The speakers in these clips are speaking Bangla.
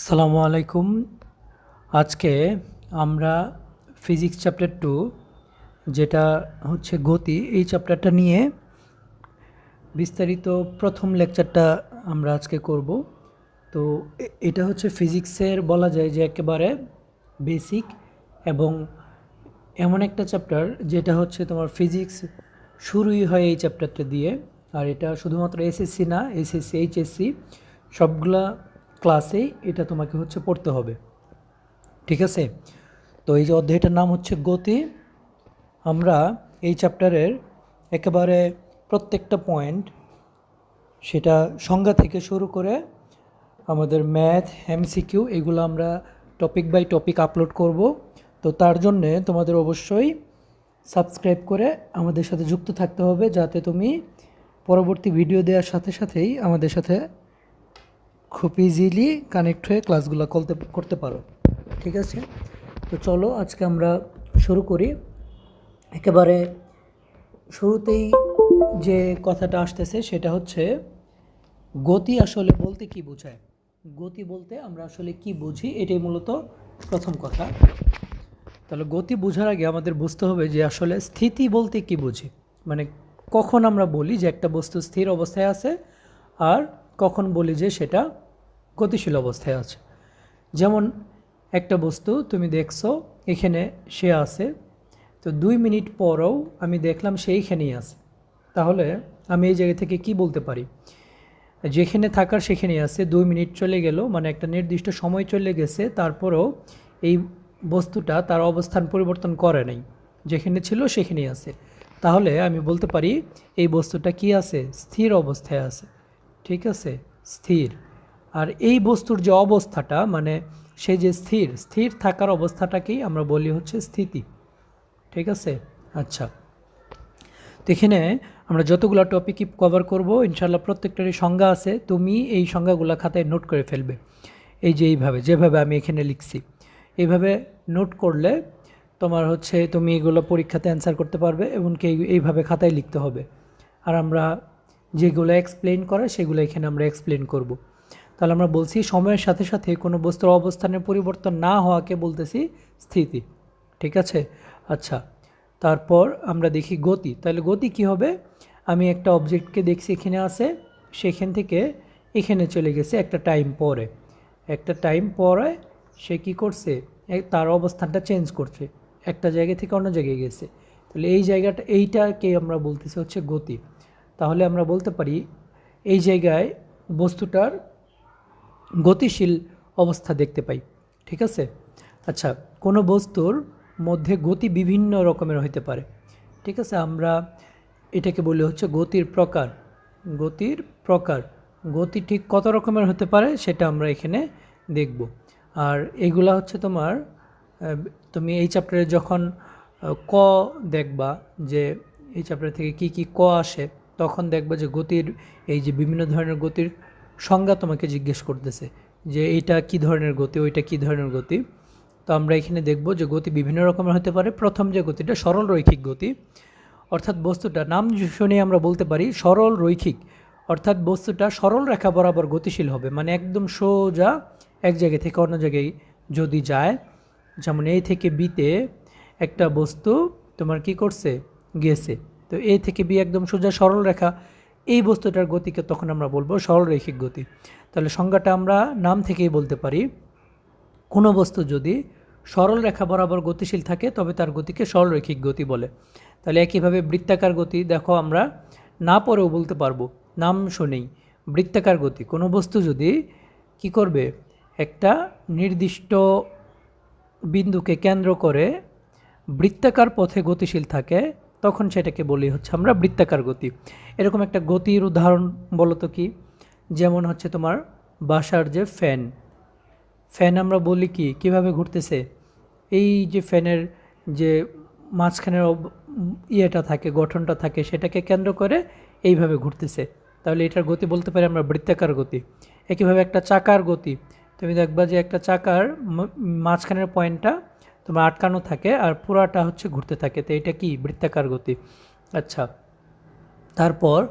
সালামু আলাইকুম। আজকে আমরা ফিজিক্স চ্যাপ্টার টু, যেটা হচ্ছে গতি, এই চ্যাপ্টারটা নিয়ে বিস্তারিত প্রথম লেকচারটা আমরা আজকে করব। তো এটা হচ্ছে ফিজিক্সের বলা যায় যে একেবারে বেসিক এবং এমন একটা চ্যাপ্টার যেটা হচ্ছে তোমার ফিজিক্স শুরুই হয় এই চ্যাপ্টারটা দিয়ে। আর এটা শুধুমাত্র এসএসসি না, এসএসসি, এইচএসসি, সবগুলা ক্লাসেই এটা তোমাকে হচ্ছে পড়তে হবে। ঠিক আছে? তো এই যে অধ্যায়টার নাম হচ্ছে গতি। আমরা এই চ্যাপ্টারের একেবারে প্রত্যেকটা পয়েন্ট সেটা সংজ্ঞা থেকে শুরু করে আমাদের ম্যাথ, এমসিকিউ এগুলো আমরা টপিক বাই টপিক আপলোড করব। তো তার জন্যে তোমাদের অবশ্যই সাবস্ক্রাইব করে আমাদের সাথে যুক্ত থাকতে হবে যাতে তুমি পরবর্তী ভিডিও দেওয়ার সাথে সাথেই আমাদের সাথে খুব ইজিলি কানেক্ট হয়ে ক্লাসগুলো করতে করতে পারো, ঠিক আছে? তো চলো আজকে আমরা শুরু করি। একেবারে শুরুতেই যে কথাটা আসতেছে সেটা হচ্ছে, গতি আসলে বলতে কি বোঝায়? গতি বলতে আমরা আসলে কি বুঝি? এটাই মূলত প্রথম কথা। তাহলে গতি বোঝার আগে আমাদের বুঝতে হবে যে আসলে স্থিতি বলতে কি বুঝি? মানে কখন আমরা বলি যে একটা বস্তু স্থির অবস্থায় আছে আর কখন বলি যে সেটা গতিশীল অবস্থায় আছে। যেমন একটা বস্তু তুমি দেখছ, এখানে সে আছে, তো দুই মিনিট পরও আমি দেখলাম সে এইখানেই আছে। তাহলে আমি এই জায়গা থেকে কি বলতে পারি? যেখানে থাকার সেখানেই আছে, দুই মিনিট চলে গেল মানে একটা নির্দিষ্ট সময় চলে গেছে, তারপরেও এই বস্তুটা তার অবস্থান পরিবর্তন করে নাই। যেখানে ছিল সেখানেই আছে। তাহলে আমি বলতে পারি, এই বস্তুটা কি আছে? স্থির অবস্থায় আছে। ঠিক আছে? স্থির। আর এই বস্তুর যে অবস্থাটা মানে সে যে স্থির স্থির থাকার অবস্থাটাকেই আমরা বলি হচ্ছে স্থিতি। ঠিক আছে? আচ্ছা। তো এখানে আমরা যতগুলো টপিক কভার করব ইনশাল্লাহ প্রত্যেকটারই সংজ্ঞা আছে, তুমি এই সংজ্ঞাগুলো খাতায় নোট করে ফেলবে। এই যে এইভাবে, যেভাবে আমি এখানে লিখছি। এইভাবে নোট করলে তোমার হচ্ছে তুমি এগুলো পরীক্ষাতে অ্যান্সার করতে পারবে, এমনকি এই- এইভাবে খাতায় লিখতে হবে। আর আমরা যেগুলো এক্সপ্লেন করে সেগুলো এখানে আমরা এক্সপ্লেন করব। তাহলে আমরা বলছি সময়ের সাথে সাথে কোনো বস্তুর অবস্থানের পরিবর্তন না হওয়াকে বলতেছি স্থিতি। ঠিক আছে? আচ্ছা তারপর আমরা দেখি গতি। তাহলে গতি কি হবে? আমি একটা অবজেক্টকে দেখছি এখানে আছে, সেখান থেকে এখানে চলে গেছে একটা টাইম পরে। একটা টাইম পরে সে কি করছে? তার অবস্থানটা চেঞ্জ করছে। একটা জায়গা থেকে অন্য জায়গায় গেছে। তাহলে এই জায়গাটা, এইটাকে আমরা বলতেছি হচ্ছে গতি। তাহলে আমরা বলতে পারি এই জায়গায় বস্তুটার গতিশীল অবস্থা দেখতে পাই, ঠিক আছে? আচ্ছা কোনো বস্তুর মধ্যে গতি বিভিন্ন রকমের হতে পারে, ঠিক আছে? আমরা এটাকে বলি হচ্ছে গতির প্রকার গতির প্রকার, গতি ঠিক কত রকমের হতে পারে সেটা আমরা এখানে দেখব। আর এগুলা হচ্ছে তোমার তুমি এই চ্যাপ্টারে যখন ক দেখবা যে এই চ্যাপ্টার থেকে কি কি ক আসে তখন দেখবা যে গতির, এই যে বিভিন্ন ধরনের গতির সংজ্ঞা তোমাকে জিজ্ঞেস করতেছে যে এইটা কি ধরনের গতি, ওইটা কি ধরনের গতি? তো আমরা এখানে দেখব যে গতি বিভিন্ন রকমের হতে পারে। প্রথম যে গতিটা সরল রৈখিক গতি। অর্থাৎ বস্তুটা, নাম শুনে আমরা বলতে পারি সরল রৈখিক। অর্থাৎ বস্তুটা সরল রেখা বরাবর গতিশীল হবে। মানে একদম সোজা এক জায়গা থেকে অন্য জায়গায় যদি যায়, যেমন এই থেকে বিতে একটা বস্তু তোমার কি করছে? গেছে। তো এ থেকে বি একদম সোজা সরল রেখা। এই বস্তুটার গতিকে তখন আমরা বলব সরল রৈখিক গতি। তাহলে সংজ্ঞাটা আমরা নাম থেকেই বলতে পারি। কোনো বস্তু যদি সরল রেখা বরাবর গতিশীল থাকে, তবে তার গতিকে সরলরৈখিক গতি বলে। তাহলে একইভাবে বৃত্তাকার গতি দেখো আমরা না পরেও বলতে পারব, নাম শুনেই। বৃত্তাকার গতি, কোনো বস্তু যদি কি করবে? একটা নির্দিষ্ট বিন্দুকে কেন্দ্র করে বৃত্তাকার পথে গতিশীল থাকে তখন সেটাকে বলি হচ্ছে আমরা বৃত্তাকার গতি। এরকম একটা গতির উদাহরণ বলো তো কি? যেমন হচ্ছে তোমার বাসার যে ফ্যান ফ্যান আমরা বলি কি? কীভাবে ঘুরতেছে? এই যে ফ্যানের যে মাঝখানের ইয়েটা থাকে, গঠনটা থাকে, সেটাকে কেন্দ্র করে এইভাবে ঘুরতেছে। তাহলে এটার গতি বলতে পারি আমরা বৃত্তাকার গতি। একইভাবে একটা চাকার গতি। তুমি দেখবা যে একটা চাকার মাঝখানের পয়েন্টটা তোমার আটকানো থাকে আর পুরাটা হচ্ছে ঘুরতে থাকে। তো এটা কি? বৃত্তাকার গতি। আচ্ছা তারপর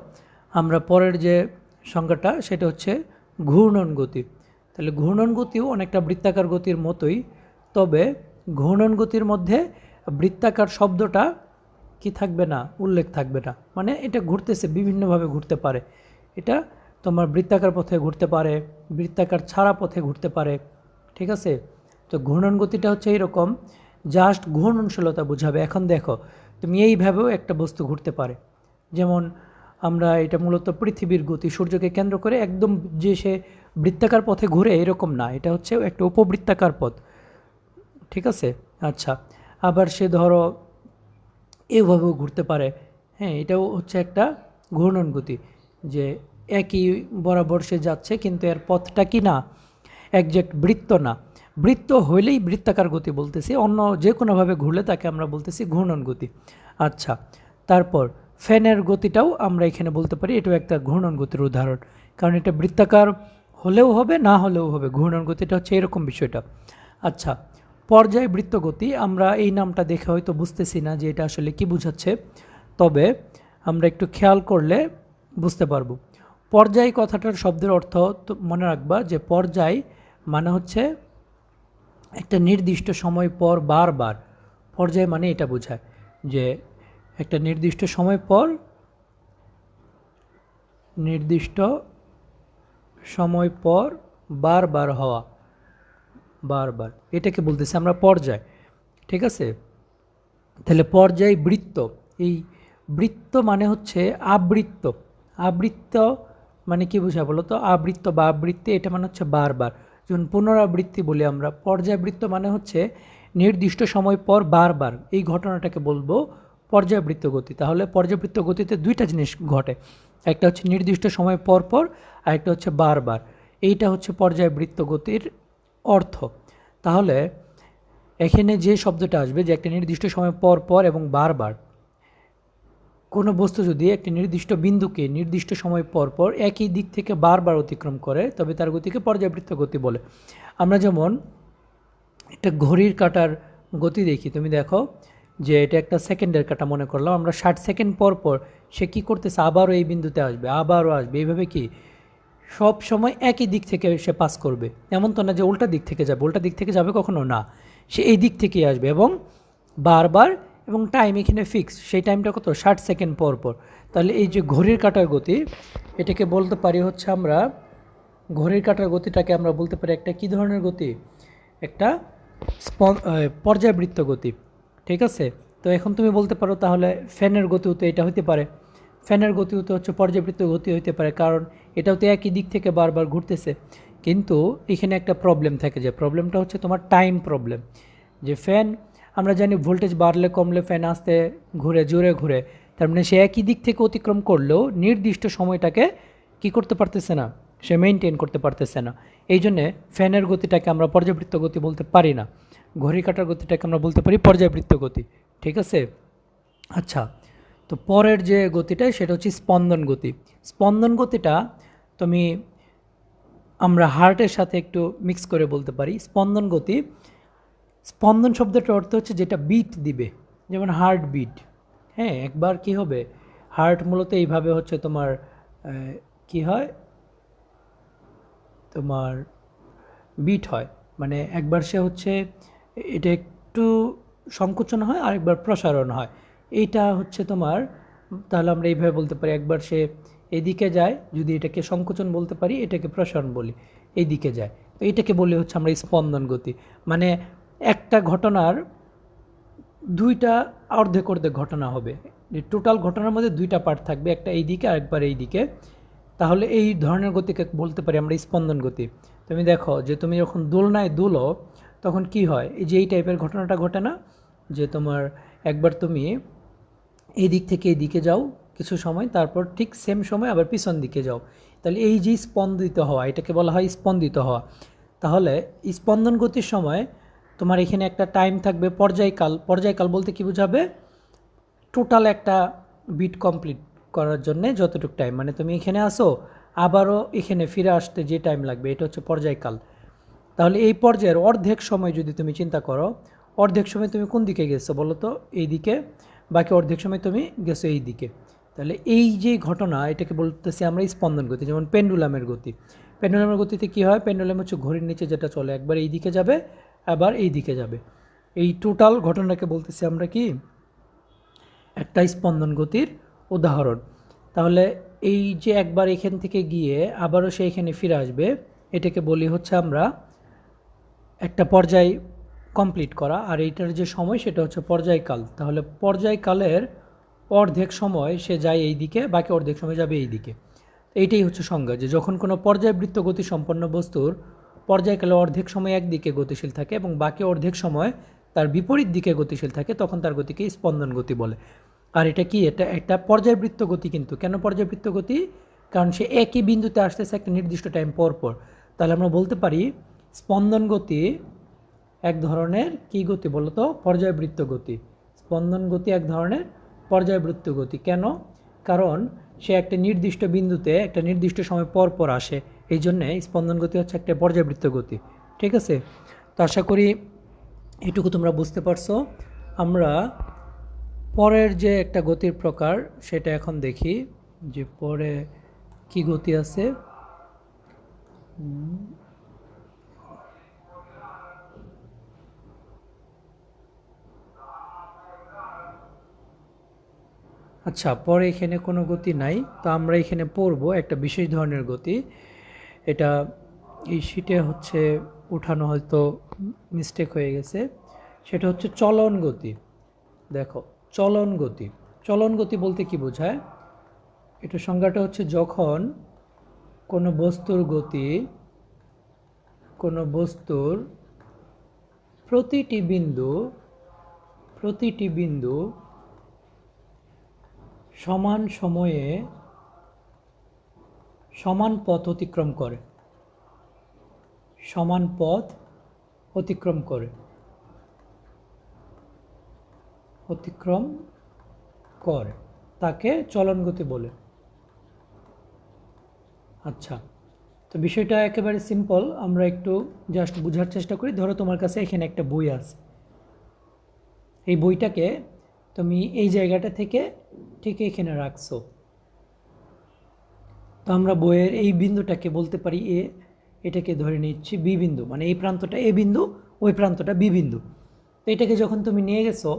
আমরা পরের যে সংজ্ঞাটা, সেটা হচ্ছে ঘূর্ণন গতি। তাহলে ঘূর্ণন গতিও অনেকটা বৃত্তাকার গতির মতোই, তবে ঘূর্ণন গতির মধ্যে বৃত্তাকার শব্দটা কি থাকবে না? উল্লেখ থাকবে না। মানে এটা ঘুরতেছে, বিভিন্নভাবে ঘুরতে পারে। এটা তোমার বৃত্তাকার পথে ঘুরতে পারে, বৃত্তাকার ছাড়া পথে ঘুরতে পারে, ঠিক আছে? তো ঘূর্ণন গতিটা হচ্ছে এরকম জাস্ট ঘূর্ণনশীলতা বোঝাবে। এখন দেখো, তুমি এইভাবেও একটা বস্তু ঘুরতে পারে। যেমন আমরা এটা মূলত পৃথিবীর গতি, সূর্যকে কেন্দ্র করে একদম যে সে বৃত্তাকার পথে ঘুরে এরকম না, এটা হচ্ছে একটা উপবৃত্তাকার পথ। ঠিক আছে? আচ্ছা আবার সে ধরো এভাবেও ঘুরতে পারে। হ্যাঁ এটাও হচ্ছে একটা ঘূর্ণন গতি যে একই বরাবর সে যাচ্ছে, কিন্তু এর পথটা কি না? একজ্যাক্ট বৃত্ত না। বৃত্ত হইলেই বৃত্তাকার গতি বলতেছি, অন্য যে কোনোভাবে ঘুরলে তাকে আমরা বলতেছি ঘূর্ণন গতি। আচ্ছা তারপর ফ্যানের গতিটাও আমরা এখানে বলতে পারি, এটাও একটা ঘূর্ণন গতির উদাহরণ। কারণ এটা বৃত্তাকার হলেও হবে, না হলেও হবে, ঘূর্ণন গতিটা হচ্ছে এরকম বিষয়টা। আচ্ছা পর্যায়বৃত্ত গতি, আমরা এই নামটা দেখে হয়তো বুঝতেছি না যে এটা আসলে কি বোঝাচ্ছে, তবে আমরা একটু খেয়াল করলে বুঝতে পারব। পর্যায় কথাটার শব্দের অর্থ মনে রাখবা যে পর্যায় মানে হচ্ছে একটা নির্দিষ্ট সময় পর বারবার, পর্যায় মানে এটা বোঝায় যে একটা নির্দিষ্ট সময় পর নির্দিষ্ট সময় পর বারবার হওয়া, বারবার। এটাকে বলতেছি আমরা পর্যায়, ঠিক আছে? তাহলে পর্যায় বৃত্ত, এই বৃত্ত মানে হচ্ছে আবৃত্ত। আবৃত্ত মানে কি বোঝায় বলো তো আবৃত্ত বা আবৃত্তি, এটা মানে হচ্ছে বারবার। যেমন পুনরাবৃত্তি বলি আমরা, পর্যাবৃত্ত মানে হচ্ছে নির্দিষ্ট সময় পর বারবার, এই ঘটনাটাকে বলব পর্যাবৃত্ত গতি। তাহলে পর্যাবৃত্ত গতিতে দুইটা জিনিস ঘটে, একটা হচ্ছে নির্দিষ্ট সময় পর পর, আর একটা হচ্ছে বারবার। এইটা হচ্ছে পর্যায়বৃত্ত গতির অর্থ। তাহলে এখানে যে শব্দটা আসবে যে একটা নির্দিষ্ট সময় পর পর এবং বারবার কোনো বস্তু যদি একটি নির্দিষ্ট বিন্দুকে নির্দিষ্ট সময় পর পর একই দিক থেকে বারবার অতিক্রম করে, তবে তার গতিকে পর্যাবৃত্ত গতি বলে। আমরা যেমন একটা ঘড়ির কাটার গতি দেখি, তুমি দেখো যে এটা একটা সেকেন্ডের কাটা মনে করলাম, আমরা ষাট সেকেন্ড পর পর সে কী করতেছে, আবারও এই বিন্দুতে আসবে, আবারও আসবে। এইভাবে কি? সব সময় একই দিক থেকে সে পাস করবে। এমন তো না যে উল্টা দিক থেকে যাবে, উল্টা দিক থেকে যাবে কখনো না। সে এই দিক থেকেই আসবে এবং বারবার এবং টাইম এখানে ফিক্স সেই টাইমটা কত? ষাট সেকেন্ড পর পর। তাহলে এই যে ঘড়ির কাটার গতি, এটাকে বলতে পারি হচ্ছে আমরা, ঘড়ির কাটার গতিটাকে আমরা বলতে পারি একটা কী ধরনের গতি? একটা পর্যায়বৃত্ত গতি। ঠিক আছে? তো এখন তুমি বলতে পারো তাহলে ফ্যানের গতিও তো এটা হতে পারে। ফ্যানের গতিও তো হচ্ছে পর্যাবৃত্ত গতি হতে পারে, কারণ এটাও তো একই দিক থেকে বারবার ঘুরতেছে। কিন্তু এখানে একটা প্রবলেম থাকে যে প্রবলেমটা হচ্ছে তোমার টাইম প্রবলেম যে ফ্যান আমরা জানি ভোল্টেজ বাড়লে, কমলে ফ্যান আসতে ঘুরে, জোরে ঘুরে। তার মানে সে একই দিক থেকে অতিক্রম করলেও নির্দিষ্ট সময়টাকে কি করতে পারতেছে না? সে মেনটেন করতে পারতেছে না। এই জন্যে ফ্যানের গতিটাকে আমরা পর্যাবৃত্ত গতি বলতে পারি না। ঘড়ি কাটার গতিটাকে আমরা বলতে পারি পর্যাবৃত্ত গতি। ঠিক আছে? আচ্ছা তো পরের যে গতিটা, সেটা হচ্ছে স্পন্দন গতি। স্পন্দন গতিটা তুমি আমরা হার্টের সাথে একটু মিক্স করে বলতে পারি। স্পন্দন গতি স্পন্দন শব্দটার অর্থ হচ্ছে যেটা বিট দিবে, যেমন হার্ট বিট হ্যাঁ একবার কি হবে? হার্ট মূলত এইভাবে হচ্ছে তোমার কি হয়? তোমার বিট হয়। মানে একবার সে হচ্ছে, এটা একটু সংকোচন হয় আর একবার প্রসারণ হয়। এইটা হচ্ছে তোমার, তাহলে আমরা এইভাবে বলতে পারি, একবার সে এদিকে যায়, যদি এটাকে সংকোচন বলতে পারি, এটাকে প্রসারণ বলি এইদিকে যায়। তো এইটাকে বলি হচ্ছে আমরা স্পন্দন গতি। মানে একটা ঘটনার দুইটা অর্ধেক অর্ধেক ঘটনা হবে। টোটাল ঘটনার মধ্যে দুইটা পার্ট থাকবে, একটা এই দিকে আর একবার এই দিকে। তাহলে এই ধরনের গতিকে বলতে পারি আমরা স্পন্দন গতি। তুমি দেখো যে তুমি যখন দোলনায় দুলো, তখন কি হয়? এই যে এই টাইপের ঘটনাটা ঘটে না? যে তোমার একবার তুমি এই দিক থেকে এই দিকে যাও কিছু সময়, তারপর ঠিক সেম সময় আবার পিছন দিকে যাও। তাহলে এই যে স্পন্দিত হওয়া, এটাকে বলা হয় স্পন্দিত হওয়া। তাহলে স্পন্দন গতির সময় তোমার এখানে একটা টাইম থাকবে পর্যায়কাল। পর্যায়কাল বলতে কি বোঝাবে? টোটাল একটা বিট কমপ্লিট করার জন্য যতটুকু টাইম মানে তুমি এখানে আসো, আবারও এখানে ফিরে আসতে যে টাইম লাগবে, এটা হচ্ছে পর্যায়কাল। তাহলে এই পর্যায়ের অর্ধেক সময় যদি তুমি চিন্তা করো, অর্ধেক সময় তুমি কোন দিকে গেছো বলো তো? এই দিকে। বাকি অর্ধেক সময় তুমি গেছো এই দিকে। তাহলে এই যে ঘটনা, এটাকে বলতেছি আমরা স্পন্দন গতি, যেমন পেন্ডুলামের গতি। পেন্ডুলামের গতিতে কী হয়? পেন্ডুলাম হচ্ছে ঘড়ির নিচে যেটা চলে, একবার এই দিকে যাবে আবার এই দিকে যাবে। এই টোটাল ঘটনাকে বলতেছি আমরা কি? একটা স্পন্দন গতির উদাহরণ। তাহলে এই যে একবার এখান থেকে গিয়ে আবারও সে এখানে ফিরে আসবে, এটাকে বলি হচ্ছে আমরা একটা পর্যায় কমপ্লিট করা। আর এইটার যে সময়, সেটা হচ্ছে পর্যায়কাল। তাহলে পর্যায়কালের অর্ধেক সময় সে যায় এই দিকে, বাকি অর্ধেক সময় যাবে এই দিকে। এইটাই হচ্ছে সংজ্ঞা যে যখন কোনো পর্যায়বৃত্ত গতি সম্পন্ন বস্তুর পর্যায়কালে অর্ধেক সময় একদিকে গতিশীল থাকে এবং বাকি অর্ধেক সময় তার বিপরীত দিকে গতিশীল থাকে, তখন তার গতিকে স্পন্দন গতি বলে। আর এটা কি? এটা একটা পর্যায়বৃত্ত গতি কিন্তু। কেন পর্যায়বৃত্ত গতি? কারণ সে একই বিন্দুতে আসতেছে একটা নির্দিষ্ট টাইম পর পর। তাহলে আমরা বলতে পারি স্পন্দন গতি এক ধরনের কি গতি বলতো? পর্যায়বৃত্ত গতি। স্পন্দন গতি এক ধরনের, পর্যায়বৃত্ত গতি। কেন? কারণ সে একটা নির্দিষ্ট বিন্দুতে একটা নির্দিষ্ট সময় পর পর আসে। এই জন্যে স্পন্দন গতি হচ্ছে একটা পর্যায়বৃত্ত গতি, ঠিক আছে? তো আশা করি এটুকু তোমরা বুঝতে পারছ। আমরা পরের যে একটা গতির প্রকার সেটা এখন দেখি যে পরে কি গতি আছে। আচ্ছা পরে এখানে কোনো গতি নাই। তো আমরা এখানে পড়ব একটা বিশেষ ধরনের গতি। এটা এই শিটে হচ্ছে উঠানো হয়তো মিস্টেক হয়ে গেছে। সেটা হচ্ছে চলন গতি। দেখো, চলন গতি। চলন গতি বলতে কি বোঝায়? এটা সংজ্ঞাটা হচ্ছে যখন কোনো বস্তুর গতি, কোনো বস্তুর প্রতিটি বিন্দু প্রতিটি বিন্দু সমান সময়ে সমান পথ অতিক্রম করে। সমান পথ অতিক্রম করে। অতিক্রম করে। তাকে চলন গতি বলে। আচ্ছা তো বিষয়টা একেবারে সিম্পল আমরা একটু জাস্ট বোঝার চেষ্টা করি। ধরো তোমার কাছে এখানে একটা বই আছে। এই বইটাকে তুমি এই জায়গাটা থেকে ঠিক এখানে রাখছো। তো আমরা বইয়ের এই বিন্দুটাকে বলতে পারি এ, এটাকে ধরে নিচ্ছি বি বিন্দু মানে এই প্রান্তটা এ বিন্দু, ওই প্রান্তটা বি বিন্দু। তো এটাকে যখন তুমি নিয়ে গেছো,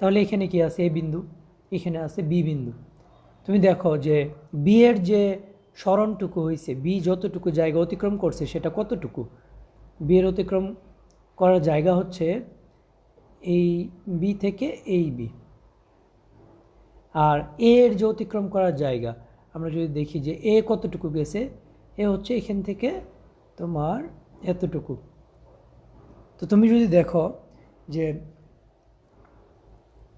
তাহলে এখানে কি আছে? এ বিন্দু, এখানে আছে বি বিন্দু। তুমি দেখো যে বি এর যে স্মরণটুকু হয়েছে বি যতটুকু জায়গা অতিক্রম করছে সেটা কতটুকু? বি এর অতিক্রম করার জায়গা হচ্ছে এই বি থেকে এই বি। আর এর যে অতিক্রম করার জায়গা আমরা যদি দেখি যে এ কতটুকু গেছে, এ হচ্ছে এখান থেকে তোমার এতটুকু। তো তুমি যদি দেখো যে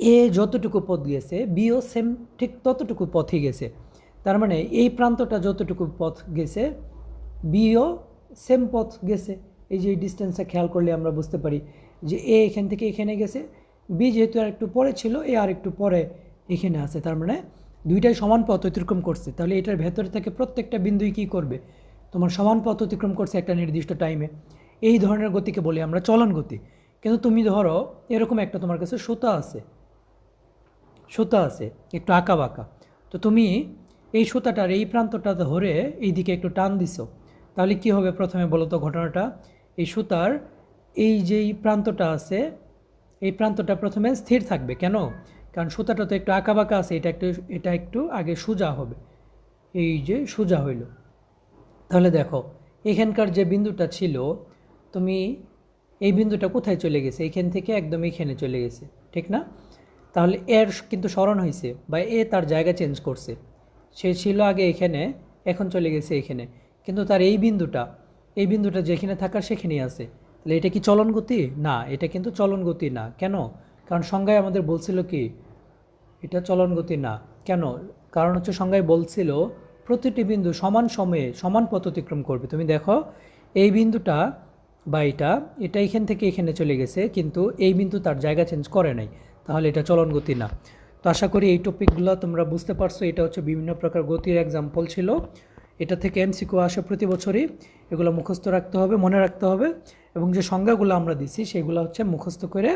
এ যতটুকু পথ গেছে বিও সেম ঠিক ততটুকু পথই গেছে। তার মানে এই প্রান্তটা যতটুকু পথ গেছে বিও সেম পথ গেছে। এই যে ডিস্টেন্সটা খেয়াল করলে আমরা বুঝতে পারি যে এ এখান থেকে এখানে গেছে, বি যেহেতু আর একটু পরে ছিল, এ আর একটু পরে এখানে আছে। তার মানে দুইটাই সমান পথ অতিক্রম করছে। তাহলে এটার ভেতরে থেকে প্রত্যেকটা বিন্দুই কী করবে? তোমার সমান পথ অতিক্রম করছে একটা নির্দিষ্ট টাইমে এই ধরনের গতিকে বলি আমরা চলন গতি। কিন্তু তুমি ধরো, এরকম একটা তোমার কাছে সুতা আছে। সুতা আছে, একটু আঁকা বাঁকা। তো তুমি এই সুতাটার এই প্রান্তটা ধরে এই দিকে একটু টান দিছো। তাহলে কি হবে প্রথমে বলো তো ঘটনাটা? এই সুতার এই যেই প্রান্তটা আছে, এই প্রান্তটা প্রথমে স্থির থাকবে। কেন? কারণ সুতাটা তো একটু আঁকা বাঁকা আছে, এটা একটু এটা একটু আগে সোজা হবে। এই যে সোজা হইল। তাহলে দেখো, এখানকার যে বিন্দুটা ছিল, তুমি এই বিন্দুটা কোথায় চলে গেছে? এখান থেকে একদম এখানে চলে গেছে, ঠিক না? তাহলে এর কিন্তু স্মরণ হয়েছে বা এ তার জায়গা চেঞ্জ করছে। সে ছিল আগে এখানে, এখন চলে গেছে এখানে। কিন্তু তার এই বিন্দুটা এই বিন্দুটা যেখানে থাকার সেখানেই আছে। তাহলে এটা কি চলন গতি? না, এটা কিন্তু চলন গতি না। কেন? কারণ সংজ্ঞায় আমাদের বলছিল কি এটা চলন গতি না। কেন? কারণ হচ্ছে সংজ্ঞায় বলছিল, প্রতিটি বিন্দু সমান সময়ে সমান পথ অতিক্রম করবে। তুমি দেখো, এই বিন্দুটা বা এটা এটা এখান থেকে এখানে চলে গেছে, কিন্তু এই বিন্দু তার জায়গা চেঞ্জ করে নাই। তাহলে এটা চলন গতি না। তো আশা করি এই টপিকগুলো তোমরা বুঝতে পারছ। এটা হচ্ছে বিভিন্ন প্রকার গতির এক্সাম্পল ছিল। এটা থেকে এমসিকিউ আসে প্রতি বছরই। এগুলো মুখস্থ রাখতে হবে, মনে রাখতে হবে। এবং যে সংজ্ঞাগুলো আমরা দিছি, সেগুলো হচ্ছে মুখস্থ করে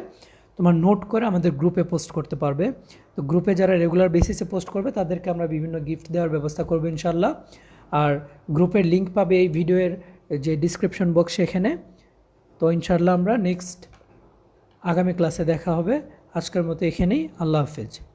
তোমার নোট করে আমাদের গ্রুপে পোস্ট করতে পারবে। তো গ্রুপে যারা রেগুলার বেসিসে পোস্ট করবে, তাদেরকে আমরা বিভিন্ন গিফট দেওয়ার ব্যবস্থা করব ইনশাল্লাহ আর গ্রুপের লিঙ্ক পাবে এই ভিডিওর যে ডিসক্রিপশন বক্স এখানে। তো ইনশাল্লাহ আমরা নেক্সট আগামী ক্লাসে দেখা হবে। আজকের মতো এখানেই। আল্লাহ হাফেজ।